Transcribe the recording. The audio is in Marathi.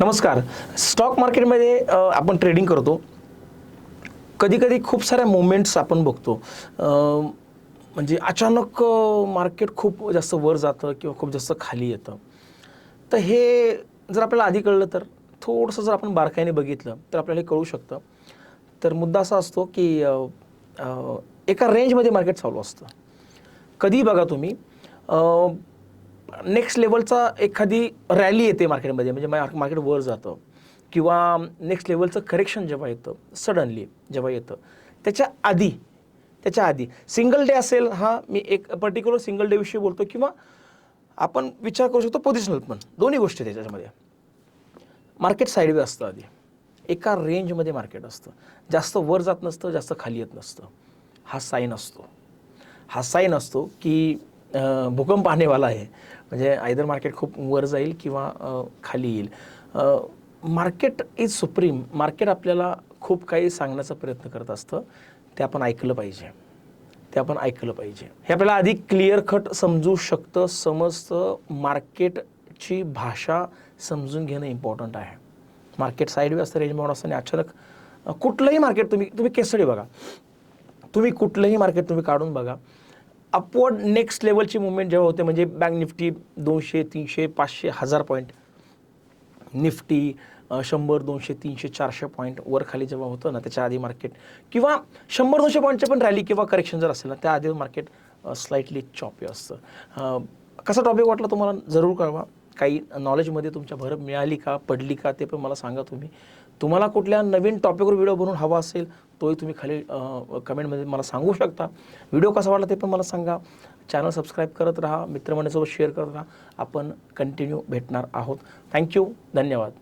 नमस्कार. स्टॉक मार्केटमध्ये आपण ट्रेडिंग करतो. कधीकधी खूप साऱ्या मुवमेंट्स आपण बघतो. म्हणजे अचानक मार्केट खूप जास्त वर जातं किंवा खूप जास्त खाली येतं. तर हे जर आपल्याला आधी कळलं तर थोडंसं जर आपण बारकाईने बघितलं तर आपल्याला हे कळू शकतं. तर मुद्दा असा असतो की एका रेंजमध्ये मार्केट चालू असतं. कधी बघा तुम्ही नेक्स्ट लेवलचा एखादी रॅली येते मार्केटमध्ये म्हणजे मा- मार्केट वर जातं. किंवा नेक्स्ट लेवलचं करेक्शन जेव्हा येतं सडनली जेव्हा येतं त्याच्या आधी त्याच्या आधी. सिंगल डे असेल हा मी एक पर्टिक्युलर सिंगल डेविषयी बोलतो किंवा आपण विचार करू शकतो पोझिशनल पण. दोन्ही गोष्टी आहेत त्याच्यामध्ये. मार्केट साईडवे असतं आधी. एका रेंजमध्ये मार्केट असतं. जास्त वर जात नसतं जास्त खाली येत नसतं. हा साईन असतो. हा साईन असतो की भूकंप आणेवाला आहे. म्हणजे आयदर मार्केट खूप वर जाईल किंवा खाली येईल. मार्केट इज सुप्रीम मार्केट आपल्याला खूप काही सांगण्याचा प्रयत्न करत असतं. ते आपण ऐकलं पाहिजे. ते आपण ऐकलं पाहिजे. हे आपल्याला आधी क्लिअर कट समजू शकतं समजतं. मार्केटची भाषा समजून घेणं इम्पॉर्टंट आहे. मार्केट साईडवे असतं रेंज बाउंड असतं आणि अचानक कुठलंही मार्केट तुम्ही तुम्ही केसडी बघा. तुम्ही कुठलंही मार्केट तुम्ही काढून बघा. अपवर्ड नेक्स्ट लेवलची मुवमेंट जेव्हा होते म्हणजे बँक निफ्टी दोनशे तीनशे पाचशे हजार पॉईंट निफ्टी शंभर दोनशे तीनशे चारशे पॉईंट वर खाली जेव्हा होतं ना त्याच्या आधी मार्केट किंवा शंभर दोनशे पॉईंटचे पण रॅली किंवा करेक्शन जर असेल ना त्या आधी मार्केट स्लाइटली चॉपी असतं. कसा टॉपिक वाटला तुम्हाला? जरूर कळवा. काही नॉलेजमध्ये तुमच्या भर मिळाली का पडली का ते पण मला सांगा तुम्ही. तुम्हाला कुठल्या नवीन टॉपिकवर व्हिडिओ बनवून हवा असेल तोही तुम्ही खाली कमेंटमध्ये मला सांगू शकता. व्हिडिओ कसा वाटला ते पण मला सांगा. चॅनल सबस्क्राईब करत राहा मित्रमंडळीसोबत शेअर करत राहा. आपण कंटिन्यू भेटणार आहोत. थँक्यू धन्यवाद.